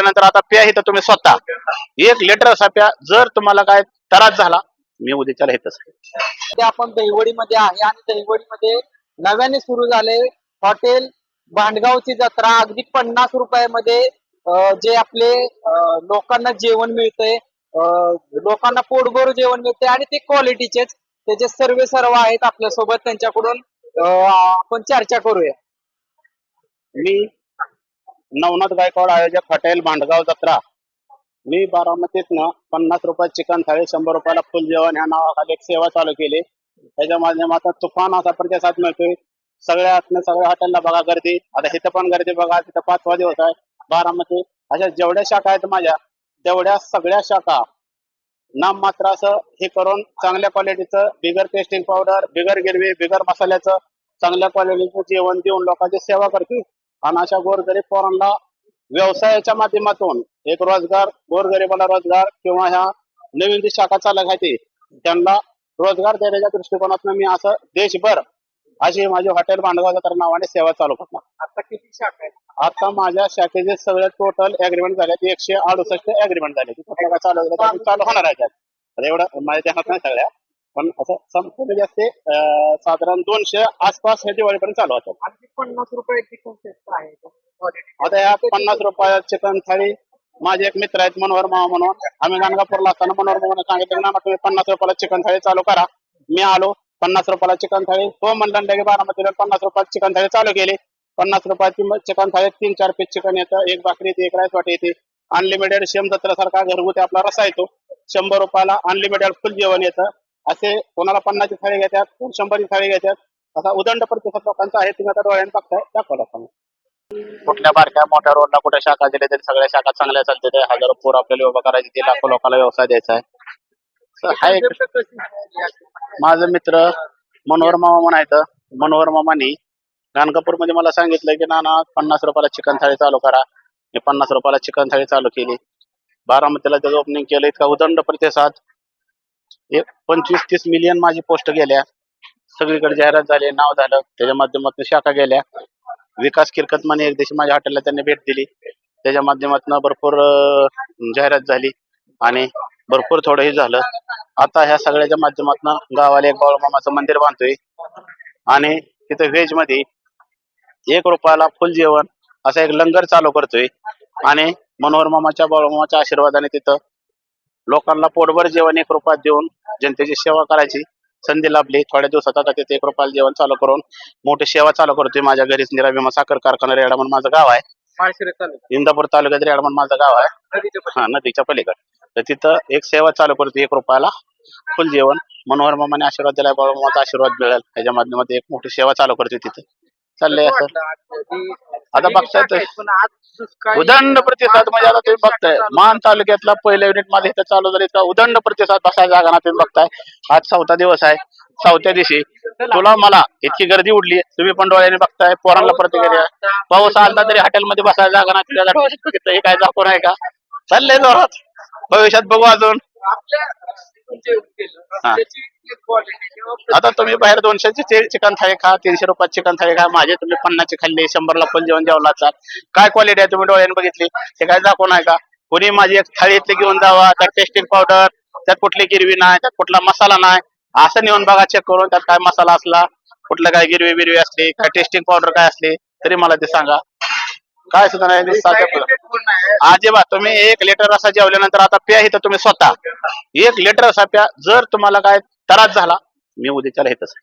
जेवल्यानंतर आता प्या इथं तुम्ही स्वतः. एक लिटर असा प्या जर तुम्हाला काय त्रास झाला मी उद्याच्याला येतच ते आपण दहिवडीमध्ये आहे आणि दहिवडीमध्ये नव्याने सुरू झाले हॉटेल भांडगावची जत्रा अगदी पन्नास रुपयामध्ये जे आपले लोकांना जेवण मिळतंय लोकांना पोटभर जेवण मिळते आणि ते क्वालिटीचेच त्याचे सर्वे सर्व आहेत आपल्यासोबत त्यांच्याकडून आपण चर्चा करूया. मी नवनाथ गायकवाड आयोजक हॉटेल भांडगाव जत्रा. मी बारामतीतनं पन्नास रुपये चिकन थाळी शंभर रुपयाला फुल जेवण या नावाखाली एक सेवा चालू केली. त्याच्या माध्यमातून तुफान असा प्रतिसाद मिळतोय. सगळ्यातनं सगळ्या हॉटेलला बघा गर्दी. आता इथं पण गर्दी बघा तिथं पाचवा दिवस आहे. बारामती अशा जेवढ्या शाखा आहेत माझ्या तेवढ्या सगळ्या शाखा नाम मात्र असं हे करून चांगल्या क्वालिटीचं बिगर टेस्टिंग पावडर बिगर गिरवी बिगर मसाल्याचं चांगल्या क्वालिटीचं जेवण देऊन लोकांची सेवा करते आणि अशा गोरगरीब पोरांना व्यवसायाच्या माध्यमातून एक रोजगार गोरगरिबाला रोजगार किंवा ह्या नवीन जी शाखा चालक आहे ती त्यांना रोजगार देण्याच्या दृष्टिकोनातून मी असं देशभर अशी माझी हॉटेल भांडगाव जत्रा नावाने सेवा चालू करणार. आता किती शाखा आहेत? आता माझ्या शाखेचे सगळे टोटल अग्रीमेंट झाले एकशे अडुसष्ट अग्रीमेंट झाले चालू तर होणार आहे एवढं माझ्या ध्यानात नाही सगळ्या. पण असं संपूर्ण जास्त अं, साधारण दोनशे आसपास हे दिवाळीपर्यंत चालू होतं. अगदी पन्नास रुपयाची कन्सेप्ट आहे आता या पन्नास रुपयात चिकन थाळी माझे एक मित्र आहेत मनोहर मामा म्हणून. आम्ही गाणगापूरला असताना मनोहर मामाने सांगितलं की ना तुम्ही पन्नास रुपयाला चिकन थाळी चालू करा. मी आलो पन्नास रुपयाला चिकन थाळी. तो म्हणला की बारामतीला पन्नास रुपयात चिकन थाळी चालू केली. पन्नास रुपयाची चिकन थाळीत तीन चार पीस चिकन येतं एक भाकरी येते एक राईस वाटी येते. अनलिमिटेड शेम जत्रेसारखा घरगुती आपला रसा येतो. शंभर रुपयाला अनलिमिटेड फुल जेवण येतं. असे कोणाला पन्नासची थाळी घेतात कोण शंभरची थाळी घेतात असा उदंड प्रतिसाद लोकांचा आहे तुम्ही आता डोळ्याने बघताय दाखवा आपण कुठल्या बारक्या मोठ्या रोडला कुठे शाखा दिल्या तरी सगळ्या शाखा चांगल्या चालतात हजारो पोर आपल्याला उभं करायची ते लाखो लोकांना व्यवसाय द्यायचा आहे. माझा हा एक मित्र मनोहर मामा म्हणायचं मनोहर मामानी गाणगापूरमध्ये मला सांगितलं की नाना पन्नास रुपयाला चिकन थाळी चालू करा. मी पन्नास रुपयाला चिकन थाळी चालू केली. बारामतीला त्याचं ओपनिंग केलं इतका उदंड प्रतिसाद. एक पंचवीस तीस मिलियन माझी पोस्ट गेल्या. सगळीकडे जाहिरात झाली नाव झालं. त्याच्या माध्यमातून शाखा गेल्या. विकास किरकत माने एक दिवशी माझ्या हॉटेलला त्यांनी भेट दिली. त्याच्या माध्यमातून भरपूर जाहिरात झाली. आणि भरपूर थोडं हे झालं. आता ह्या सगळ्याच्या माध्यमातून गावाला एक बाळूमामाचं मंदिर बांधतोय. आणि तिथं व्हेजमध्ये एक रुपयाला फुल जेवण असा एक लंगर चालू करतोय. आणि मनोहर मामाच्या बाळूमामाच्या आशीर्वादाने तिथं लोकांना पोटभर जेवण एक रुपयात देऊन जनतेची सेवा करायची. संधी लाभली. थोड्या दिवसात आता तिथे एक रुपयाला जेवण चालू करून मोठी सेवा चालू करतोय माझ्या घरीच. निराभिमा साखर कारखाना रेडा म्हणून माझं गाव आहे. इंदापूर तालुक्यात रेडा म्हणून माझं गाव आहे. हा नदीच्या पलीकडे. तर तिथं एक सेवा चालू करतो एक रुपयाला फुल जेवण. मनोहर मामाने आशीर्वाद दिलाय बाबा मामाचा आशीर्वाद मिळेल. त्याच्या माध्यमातून एक मोठी सेवा चालू करतोय तिथे. चाललंय असं आता बघताय तर उदंड प्रतिसाद म्हणजे आता तुम्ही बघताय. मान तालुक्यातला पहिल्या युनिटमध्ये इथं चालू झाली. इतका उदंड प्रतिसाद बसायला जागा ना तुम्ही बघताय. आज चौथा दिवस आहे. चौथ्या दिवशी तुला मला इतकी गर्दी उडली. तुम्ही पण डोळ्याने बघताय. पोरांना प्रतिक्रिया पाऊस आलता तरी हॉटेलमध्ये बसायला जागा ना तुझ्या बघितलं हे काय दाखवून आहे का? चाललंय जोरात. भविष्यात बघू अजून. हा. आता तुम्ही बाहेर दोनशेची चिकन थाळी खा तीनशे रुपयात चिकन थाळी खा माझे तुम्ही पन्नासची खाल्ली शंभरला पण जेवण जेवला काय क्वालिटी आहे तुम्ही डोळ्याने बघितली? ते काय दाखवून आहे का? कोणी माझी एक थाळी इथली घेऊन जावा त्यात टेस्टिंग पावडर त्यात कुठली गिरवी नाही त्यात कुठला मसाला नाही. असं नेऊन बघा चेक करून त्यात काय मसाला असला कुठलं काय गिरवी बिरवी असली काय टेस्टिंग पावडर काय असली तरी मला ते सांगा. काय सुद्धा नाही साध्या अजिबात तुम्ही एक लिटर रसा जेवल्यानंतर आता प्या इथं तुम्ही स्वतः. एक लिटर रसा प्या जर तुम्हाला काय त्रास झाला मी उद्याच्याला येतच